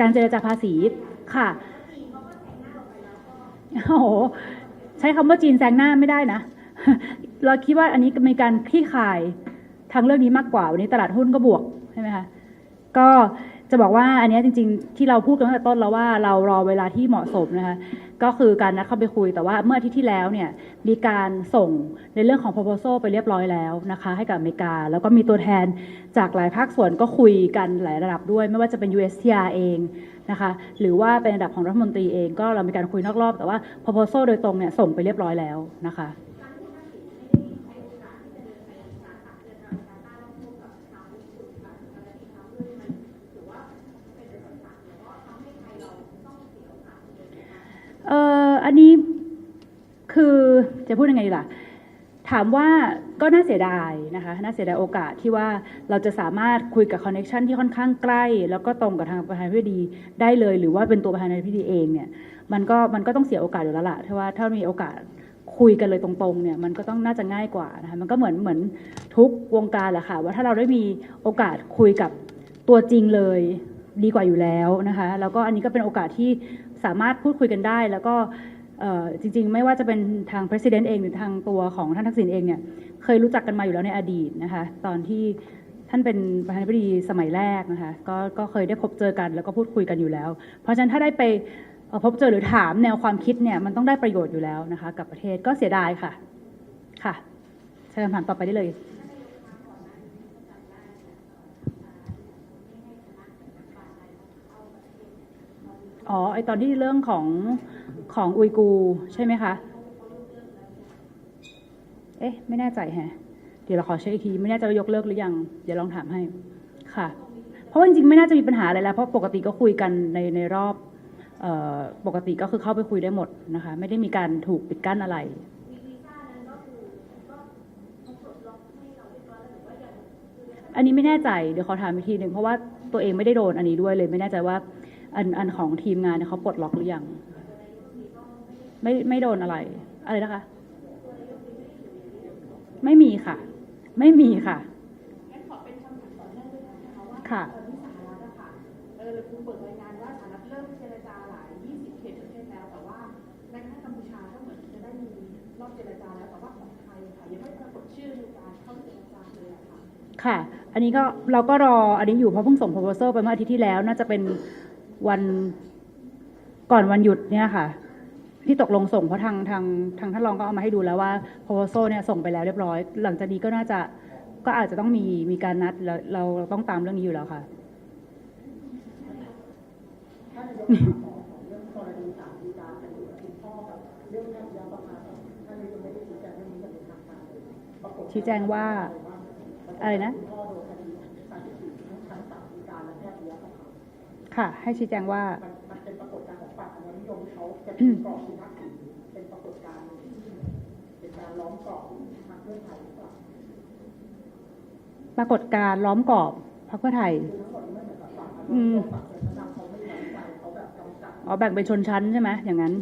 การเจรจาภาษีค่ะโอ้โหใช้คำว่าจีนแซงหน้าไม่ได้นะ เราคิดว่าอันนี้มีการคลี่คลายทางเรื่องนี้มากกว่า วันนี้ตลาดหุ้นก็บวกใช่ไหมคะก็ จะบอกว่าอันนี้จริงๆ ที่เราพูดกันตั้งแต่ต้นแล้วว่าเรารอเวลาที่เหมาะสมนะคะก็คือการนัดเข้าไปคุยแต่ว่าเมื่ออาทิตย์ที่แล้วเนี่ยมีการส่งในเรื่องของ proposal ไปเรียบร้อยแล้วนะคะให้กับอเมริกา แล้วก็มีตัวแทนจากหลายภาคส่วนก็คุยกันหลายระดับด้วย ไม่ว่าจะเป็น USTR เองนะคะหรือว่าเป็นระดับของรัฐมนตรีเองก็เรามีการคุยนอกรอบ แต่ว่า proposal โดยตรงเนี่ยส่งไปเรียบร้อยแล้วนะคะ เอออันนี้คือจะพูดยังไงดีล่ะ ถามว่าก็น่าเสียดายนะคะ น่าเสียดายโอกาสที่ว่าเราจะสามารถคุยกับคอนเน็ชันที่ค่อนข้างใกล้ แล้วก็ตรงกับทางประธานาธิบดีได้เลย หรือว่าเป็นตัวประธานาธิบดีเองเนี่ย มันก็มันก็ต้องเสียโอกาสอยู่แล้วล่ะถ้าว่าถ้ามีโอกาสคุยกันเลยตรงๆเนี่ยมันก็ต้องน่าจะง่ายกว่านะคะมันก็เหมือนเหมือนทุกวงการแหละค่ะว่าถ้าเราได้มีโอกาสคุยกับตัวจริงเลยดีกว่าอยู่แล้วนะคะ แล้วก็อันนี้ก็เป็นโอกาสที่ สามารถพูดคุยกันได้ แล้วก็จริงๆ ไม่ว่าจะเป็นทาง president เองหรือทางตัวของท่านทักษิณเองเนี่ยเคยรู้จักกันมาอยู่แล้วในอดีตนะคะตอนที่ท่านเป็นประธานาธิบดีสมัยแรกนะคะก็ก็เคยได้พบเจอกันแล้วก็พูดคุยกันอยู่แล้ว เพราะฉะนั้นถ้าได้ไปพบเจอหรือถามแนวความคิดเนี่ยมันต้องได้ประโยชน์อยู่แล้วนะคะกับประเทศก็เสียดายค่ะค่ะใช้คำถามต่อไปได้เลย อ๋อไอตอนที่เรื่องของของอุยกูใช่ไหมคะ เอ๊ะ ไม่แน่ใจแฮะ เดี๋ยวเราขอเช็คอีกที ไม่แน่ใจว่ายกเลิกหรือยัง เดี๋ยวลองถามให้ ค่ะ เพราะว่าจริงๆ ไม่น่าจะมีปัญหาอะไรแล้ว เพราะปกติก็คุยกันในในรอบออปกติก็คือเข้าไปคุยได้หมดนะคะ ไม่ได้มีการถูกปิดกั้นอะไรอันนี้ไม่แน่ใจ เดี๋ยวขอถามอีกทีหนึ่งเพราะว่าตัวเองไม่ได้โดนอันนี้ด้วยเลย ไม่แน่ใจว่า อันอันของทีมงานเนี่ยเขาปลดล็อกหรือยัง ไม่ไม่โดนอะไร อะไรนะคะ ไม่มีค่ะ ไม่มีค่ะค่ะตอนที่สหรัฐอะค่ะเออคุณเปิดรายงานว่าสหรัฐเริ่มเจรจาหลาย20เขตประเทศแล้วแต่ว่าในกระทั่งกัมพูชาก็เหมือนจะได้มีรอบเจรจาแล้วแต่ว่าของไทยค่ะยังไม่ปรากฏชื่อในการเข้าเจรจาเลยอะค่ะค่ะ อันนี้ก็เราก็รออันนี้อยู่เพราะเพิ่งส่ง proposal ไปเมื่ออาทิตย์ที่แล้ว น่าจะเป็น วันก่อนวันหยุดเนี่ยค่ะ ที่ตกลงส่งเพราะทางทางทางท่านรองก็เอามาให้ดูแล้วว่า proposal เนี่ยส่งไปแล้วเรียบร้อย หลังจากนี้ก็น่าจะก็อาจจะต้องมีมีการนัดแล้วเราเราต้องตามเรื่องนี้อยู่แล้วค่ะถ้านายกถามของเรื่องกรณีสามดีกากันอยู่กับคุณพ่อกับเรื่องการยาประมาทท่านนายกไม่ได้ชี้แจงเรื่องนี้อย่างเป็นทางการเลยปรากฏชี้แจงว่าอะไรนะ ค่ะ ให้ชี้แจงว่า มันเป็นปรากฏการณ์ของฝ่ายอนุนิยมเขาจะตีกรอบคุณทักษิณเป็นปรากฏการณ์เป็นการล้อมกรอบทางเพื่อไทยหรือเปล่าปรากฏการณ์ล้อมกรอบพรรคเพื่อไทย อืมอ๋อแบ่งเป็นชนชั้นใช่ไหมอย่างนั้น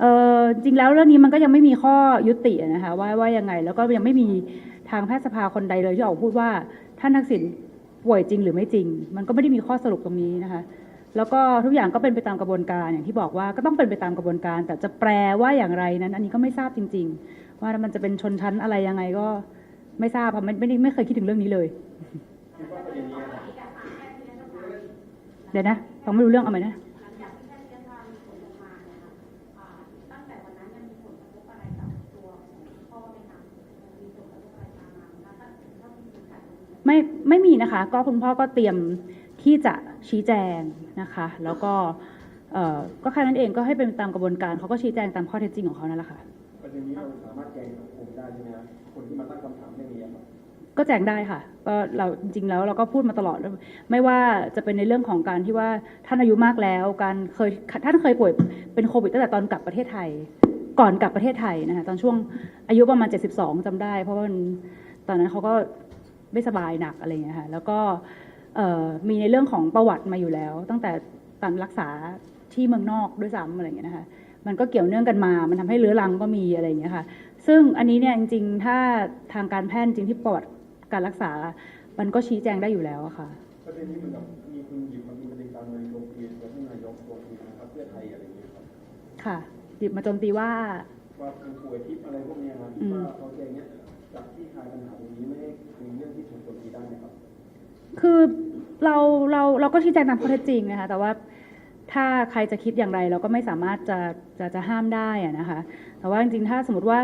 เออจริงแล้วเรื่องนี้มันก็ยังไม่มีข้อยุตินะคะว่าว่ายังไง แล้วก็ยังไม่มีทางแพทยสภาคนใดเลยที่ออกมาพูดว่าท่านทักษิณป่วยจริงหรือไม่จริง มันก็ไม่ได้มีข้อสรุปตรงนี้นะคะ แล้วก็ทุกอย่างก็เป็นไปตามกระบวนการอย่างที่บอกว่าก็ต้องเป็นไปตามกระบวนการ แต่จะแปลว่าอย่างไรนั้น อันนี้ก็ไม่ทราบจริง ๆ ว่ามันจะเป็นชนชั้นอะไรยังไงก็ไม่ทราบค่ะไม่ไม่ไม่เคยคิดถึงเรื่องนี้เลยเดี๋ยวนะฟังไม่รู้เรื่องเอาไหมนะไม่ไม่มีนะคะ ก็คุณพ่อก็เตรียมที่จะ ชี้แจงนะคะ แล้วก็เอ่อก็แค่นั้นเองก็ให้เป็นตามกระบวนการเขาก็ชี้แจงตามข้อเท็จจริงของเขานั่นแหละค่ะประเด็นนี้เราสามารถแจ้งสังคมได้ใช่ไหมครับคนที่มาตั้งคำถามเรื่องนี้ครับก็แจ้งได้ค่ะก็เราจริงๆแล้วเราก็พูดมาตลอด ไม่ว่าจะเป็นในเรื่องของการที่ว่าท่านอายุมากแล้ว การเคยท่านเคยป่วยเป็นโควิดตั้งแต่ตอนกลับประเทศไทย ก่อนกลับประเทศไทยนะคะตอนช่วงอายุประมาณ 72จำได้ เพราะว่ามันตอนนั้นเขาก็ไม่สบายหนักอะไรอย่างเงี้ยค่ะแล้วก็เอ่อ มีในเรื่องของประวัติมาอยู่แล้ว ตั้งแต่ตอนรักษาที่เมืองนอกด้วยซ้ำอะไรอย่างเงี้ยนะคะมันก็เกี่ยวเนื่องกันมา มันทำให้เรื้อรังก็มีอะไรอย่างเงี้ยค่ะ ซึ่งอันนี้เนี่ยจริงๆ ถ้าทางการแพทย์จริงที่ประวัติการรักษา มันก็ชี้แจงได้อยู่แล้วอะค่ะประเด็นนี้เหมือนกับมีคุณหยิบมาเป็นประเด็นการเมืองโจมตีแบบค่ะ หยิบมาโจมตีว่า ว่าเป็นป่วยทิพย์อะไรพวกเนี้ยครับอืมว่าเขาจะอย่างเงี้ยจากที่คลายปัญหาตรงนี้ไม่ได้มีเรื่องที่ถูกโจมตีได้ไหมครับ คือ เราเราเราก็ชี้แจงตามข้อเท็จจริงนะคะ แต่ว่าถ้าใครจะคิดอย่างไรเราก็ไม่สามารถจะจะจะห้ามได้นะคะ แต่ว่าจริงๆ ถ้าสมมติว่า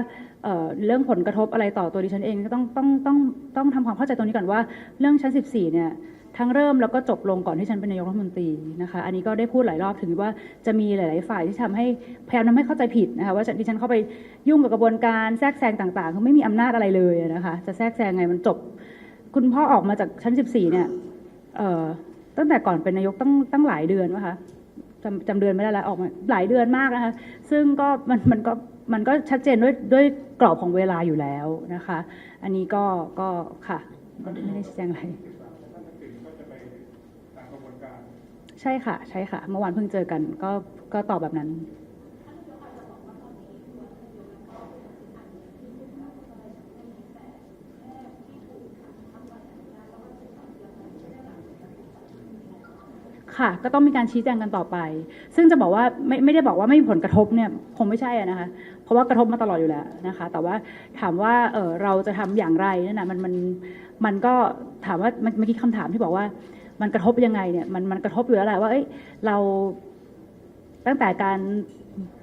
เเรื่องผลกระทบอะไรต่อตัวดิฉันเองก็ต้องต้องต้องต้องทำความเข้าใจตรงนี้ก่อนว่าเรื่องชั้น 14 เนี่ยทั้งเริ่มแล้วก็จบลงก่อนที่ฉันเป็นนายกรัฐมนตรีนะคะ อันนี้ก็ได้พูดหลายรอบถึงว่าจะมีหลาย ๆ ฝ่ายที่ทำให้พยายามทำให้เข้าใจผิดนะคะว่าดิฉันเข้าไปยุ่งกับกระบวนการแทรกแซงต่าง ๆ คือไม่มีอำนาจอะไรเลยนะคะ จะแทรกแซงไงมันจบ คุณพ่อออกมาจากชั้น 14 เนี่ยเอ่อ ตั้งแต่ก่อนเป็นนายกตั้งตั้งหลายเดือนวะคะจำจำเดือนไม่ได้ล้วออกมาหลายเดือนมากนะคะ ซึ่งก็มันมันก็มันก็ชัดเจนด้วยด้วยกรอบของเวลาอยู่แล้วนะคะ อันนี้ก็ก็ค่ะไม่ได้ไม่ได้ชี้แจงอะไรใช่ค่ะ ใช่ค่ะ เมื่อวานเพิ่งเจอกันก็ก็ตอบแบบนั้น ค่ะ ก็ต้องมีการชี้แจงกันต่อไป ซึ่งจะบอกว่าไม่ไม่ได้บอกว่าไม่มีผลกระทบเนี่ยคงไม่ใช่นะคะ เพราะว่ากระทบมาตลอดอยู่แล้วนะคะ แต่ว่าถามว่าเออเราจะทำอย่างไรนั่นนะมันมันมันก็ถามว่าเมื่อกี้คำถามที่บอกว่า มันกระทบยังไงเนี่ยมันมันกระทบอยู่แล้วแหละว่าเอ้ยเราตั้งแต่การ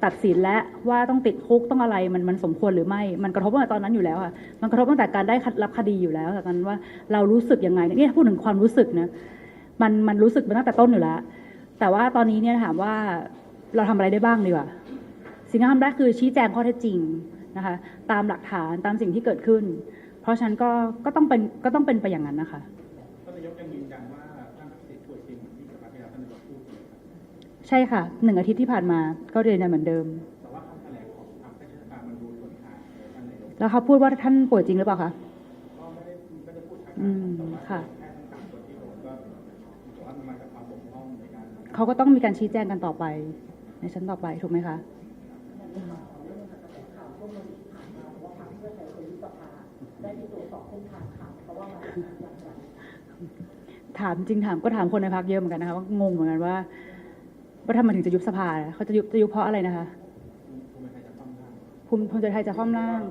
ตัดสินและว่าต้องติดคุกต้องอะไรมันมันสมควรหรือไม่ มันกระทบตั้งแต่ตอนนั้นอยู่แล้วค่ะ มันกระทบตั้งแต่การได้รับคดีอยู่แล้วแต่ตอนนั้นว่าเรารู้สึกยังไงเนี่ยพูดถึงความรู้สึกนะ มันมันรู้สึกมาตั้งแต่ต้นอยู่แล้ว แต่ว่าตอนนี้เนี่ยถามว่าเราทำอะไรได้บ้างดีกว่า สิ่งที่ทำได้คือชี้แจงข้อเท็จจริงนะคะ ตามหลักฐานตามสิ่งที่เกิดขึ้น เพราะฉะนั้นก็ก็ต้องเป็นก็ต้องเป็นไปอย่างนั้นนะคะท่านนายกยังยืนยันว่าท่านติดป่วยจริงเหมือนที่สัปดาห์ที่แล้วท่านนายกพูดเลยครับใช่ค่ะหนึ่งอาทิตย์ที่ผ่านมาก็เรียนยันเหมือนเดิมแต่ว่าคำแถลงของทางราชการมันดูส่วนทางเลยท่านนายกแล้วเขาพูดว่าท่านป่วยจริงหรือเปล่าคะก็ไม่ได้ไม่ได้พูดทางอืการมแต่ว่าค่ะ เขาก็ต้องมีการชี้แจงกันต่อไป ในชั้นต่อไปถูกไหมคะถามจริงถามก็ถามคนในพักเยอะเหมือนกันนะคะว่างงเหมือนกันว่าว่าทำไมถึงจะยุบสภาเขาจะยุบจะยุบเพราะอะไรนะคะภูมิใจไทยจะต้องทำภูมิภูมิใจไทยจะคว่ำร่าง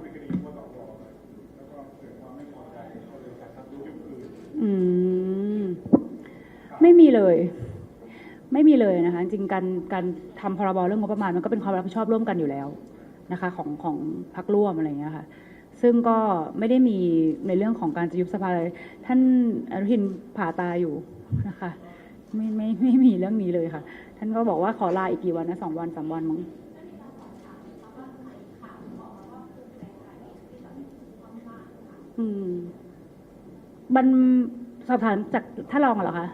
อืม ไม่มีเลย ไม่มีเลยนะคะจริงการการทำพรบเรื่องงบประมาณมันก็เป็นความรับผิดชอบร่วมกันอยู่แล้วนะคะของของพักร่วมอะไรอย่างเงี้ยค่ะซึ่งก็ไม่ได้มีในเรื่องของการจะยุบสภาเลยท่านอนุทินผ่าตาอยู่นะคะไม่ไม่ไม่มีเรื่องนี้เลยค่ะ ท่านก็บอกว่าขอลาอีกกี่วันนะสองวันสามวันมั้งอืมมันสอบถามจากท่านรองเหรอคะ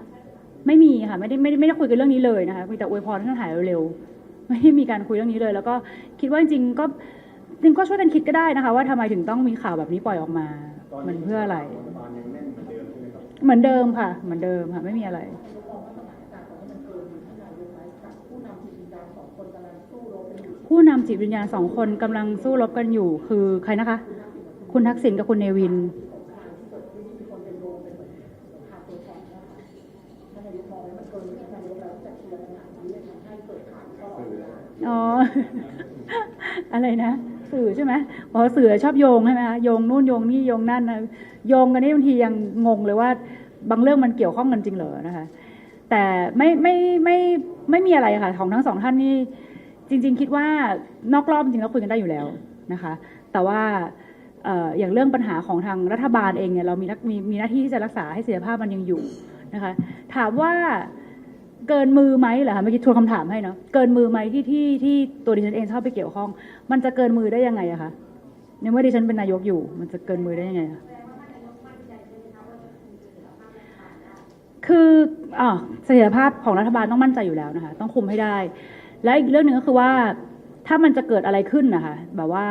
ไม่มีค่ะไม่ได้ไม่ได้ไม่ได้คุยกันเรื่องนี้เลยนะคะมีแต่อวยพรให้ท่านหายเร็วๆไม่ได้มีการคุยเรื่องนี้เลย แล้วก็คิดว่าจริงๆก็จริงๆก็ช่วยกันคิดก็ได้นะคะ ว่าทำไมถึงต้องมีข่าวแบบนี้ปล่อยออกมาตอนมันนี้เพื่ออะไรรัฐบาลยังแน่นเหมือนเดิมใช่ไหมครับเหมือนเดิมค่ะ เหมือนเดิมค่ะ ไม่มีอะไรนายกมองว่าสถานการณ์ตอนนี้มันเกินที่นายกไหมกับผู้นำทีมการสองคนกำลังสู้รบกันอยู่ผู้นำจิตวิญญาณสองคนกำลังสู้รบกันอยู่คือใครนะคะ คุณทักษิณกับคุณเนวิน อ๋อ อะไรนะ สื่อใช่ไหมอ๋อสื่อชอบโยงใช่ไหมคะโยงนู่นโยงนี่โยงนั่นนะโยงกันนี่บางทียังงงเลยว่า บางเรื่องมันเกี่ยวข้องกันจริงเหรอนะคะ แต่ไม่ไม่ไม่ไม่มีอะไรค่ะ ของทั้งสองท่านนี่จริง ๆ คิดว่านอกรอบจริงๆแล้วคุยกันได้อยู่แล้วนะคะ แต่ว่าอย่างเรื่องปัญหาของทางรัฐบาลเองเนี่ยเรามีมีมีหน้าที่ที่จะรักษาให้เสถียรภาพมันยังอยู่นะคะ ถามว่า เกินมือไหมเหรอคะเมื่อกี้ทวนคำถามให้เนาะเกินมือไหมที่ที่ที่ตัวดิฉันเองชอบไปเกี่ยวข้อง มันจะเกินมือได้ยังไงอะคะในเมื่อดิฉันเป็นนายกอยู่ มันจะเกินมือได้ยังไงอะคืออ่าเสถียรภาพของรัฐบาลต้องมั่นใจอยู่แล้วนะคะ ต้องคุมให้ได้ และอีกเรื่องหนึ่งก็คือว่า ถ้ามันจะเกิดอะไรขึ้นนะคะแบบว่า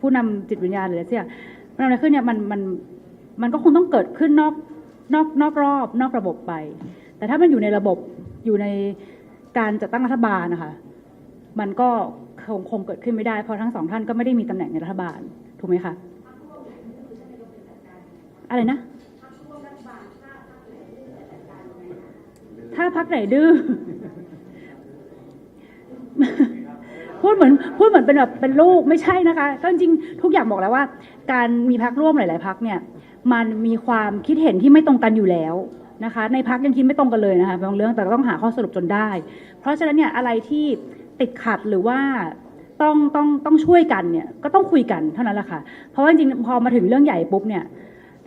ผู้นำจิตวิญญาณหรืออะไรเสียมันอะไรขึ้นเนี่ยมันมันมันก็คงต้องเกิดขึ้นนอกนอกนอกรอบ นอกระบบไป แต่ถ้ามันอยู่ในระบบอยู่ในการจัดตั้งรัฐบาลนะคะ มันก็คงคงเกิดขึ้นไม่ได้ เพราะทั้งสองท่านก็ไม่ได้มีตำแหน่งในรัฐบาล ถูกไหมคะ อะไรนะ ถ้าพักไหนดื้อ พูดเหมือนพูดเหมือนเป็นแบบเป็นลูกไม่ใช่นะคะ ก็จริงๆทุกอย่างบอกแล้วว่า การมีพักร่วมหลาย ๆ พักเนี่ย มันมีความคิดเห็นที่ไม่ตรงกันอยู่แล้ว นะคะ ในพักยังคิดไม่ตรงกันเลยนะคะบางเรื่องแต่ก็ต้องหาข้อสรุปจนได้ เพราะฉะนั้นเนี่ยอะไรที่ติดขัดหรือว่าต้องต้องต้องช่วยกันเนี่ยก็ต้องคุยกันเท่านั้นแหละค่ะ เพราะว่าจริงๆพอมาถึงเรื่องใหญ่ปุ๊บเนี่ย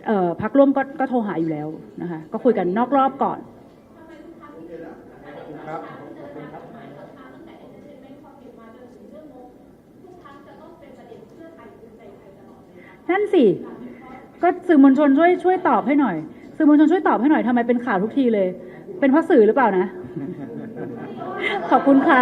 เอ่อพักร่วมก็ก็โทรหาอยู่แล้วนะคะก็คุยกันนอกรอบก่อนครับนั่นสิ ก็สื่อมวลชนช่วยช่วยตอบให้หน่อย สื่อมวลชนช่วยตอบให้หน่อยทำไมเป็นข่าวทุกทีเลย เป็นเพราะสื่อหรือเปล่านะ ขอบคุณค่ะ